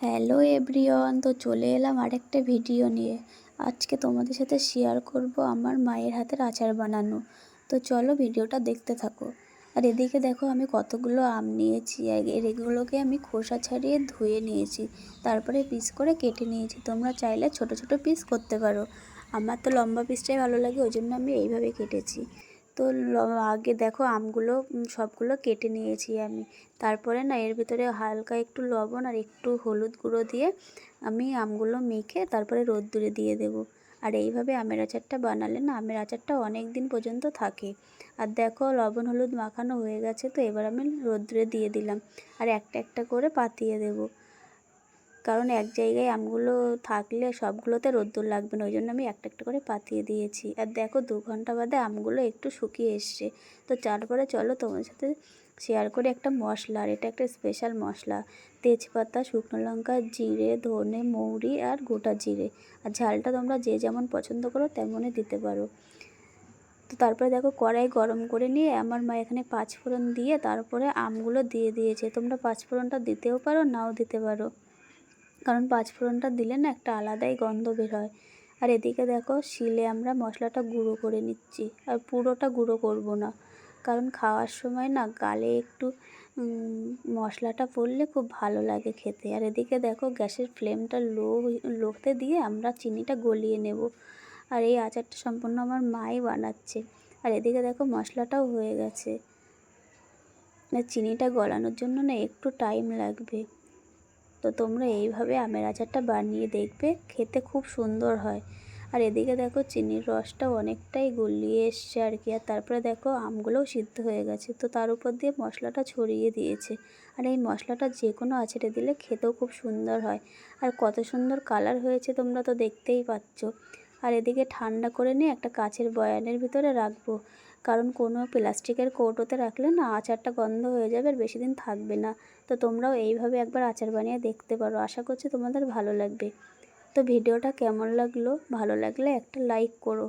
Hello everyone তো চলে এলাম আরেকটা ভিডিও নিয়ে। আজকে তোমাদের সাথে শেয়ার করব আমার মায়ের হাতের আচার বানানো। তো চলো ভিডিওটা দেখতে থাকো। আর এদিকে দেখো, আমি কতগুলো আম নিয়েছি। এর এগুলোকে আমি খোসা ছাড়িয়ে ধুয়ে নিয়েছি। তারপরে পিস করে কেটে নিয়েছি। তোমরা চাইলে ছোট ছোট পিস করতে পারো। আমার তো লম্বা পিসটাই ভালো লাগে, ওই জন্য আমি এইভাবে কেটেছি। তো আগে দেখো আমগুলো সবগুলো কেটে নিয়েছি আমি। তারপরে না, এর ভিতরে হালকা একটু লবণ আর একটু হলুদ গুঁড়ো দিয়ে আমি আমগুলো মেখে তারপরে রোদ্দুরে দিয়ে দেবো। আর এইভাবে আমের আচারটা বানালে না, আমের আচারটা অনেক দিন পর্যন্ত থাকে। আর দেখো, লবণ হলুদ মাখানো হয়ে গেছে, তো এবার আমি রোদ্দুরে দিয়ে দিলাম। আর একটা একটা করে পাতিয়ে দেবো। কারণ এক জায়গায় আমগুলো থাকলে সবগুলোতে রোদ্দুর লাগবে না, ওই জন্য আমি একটা একটা করে পাতিয়ে দিয়েছি। আর দেখো, দু ঘণ্টা বাদে আমগুলো একটু শুকিয়ে এসছে। তো তারপরে চলো তোমার সাথে শেয়ার করে একটা মশলা এটা একটা স্পেশাল মশলা। তেজপাতা, শুকনো লঙ্কা, জিরে, ধনে, মৌরি আর গোটা জিরে। আর ঝালটা তোমরা যে যেমন পছন্দ করো তেমনই দিতে পারো। তো তারপরে দেখো, কড়াই গরম করে নিয়ে আমার মা এখানে পাঁচফোড়ন দিয়ে তারপরে আমগুলো দিয়ে দিয়েছে। তোমরা পাঁচফোড়নটা দিতেও পারো, নাও দিতে পারো। কারণ পাঁচফোড়নটা দিলে না একটা আলাদাই গন্ধ বের হয়। আর এদিকে দেখো, শিলে আমরা মশলাটা গুঁড়ো করে নিচ্ছি। আর পুরোটা গুঁড়ো করব না। কারণ খাওয়ার সময় না গালে একটু মশলাটা পড়লে খুব ভালো লাগে খেতে। আর এদিকে দেখো, গ্যাসের ফ্লেমটা লো লোতে দিয়ে আমরা চিনিটা গলিয়ে নেব। আর এই আচারটা সম্পূর্ণ আমার মাই বানাচ্ছে। আর এদিকে দেখো, মশলাটাও হয়ে গেছে। চিনিটা গলানোর জন্য না একটু টাইম লাগবে। তো তোমরা এইভাবে আমের আচারটা বানিয়ে দেখবে, খেতে খুব সুন্দর হয়। আর এদিকে দেখো চিনির রসটাও অনেকটাই গলিয়ে এসছে আর কি। আর তারপরে দেখো আমগুলোও সিদ্ধ হয়ে গেছে। তো তার উপর দিয়ে মশলাটা ছড়িয়ে দিয়েছে। আর এই মশলাটা যে কোনো আচারে দিলে খেতেও খুব সুন্দর হয়। আর কত সুন্দর কালার হয়েছে তোমরা তো দেখতেই পাচ্ছ। আর এদিকে ঠান্ডা করে নিয়ে একটা কাছের বয়ানের ভিতরে রাখব। কারণ কোনো প্লাস্টিকের কৌটোতে রাখলে না আচারটা গন্ধ হয়ে যাবে আর বেশি দিন থাকবে না। তো তোমরাও এইভাবে একবার আচার বানিয়ে দেখতে পারো। আশা করছি তোমাদের ভালো লাগবে। তো ভিডিওটা কেমন লাগল? ভালো লাগলে একটা লাইক করো।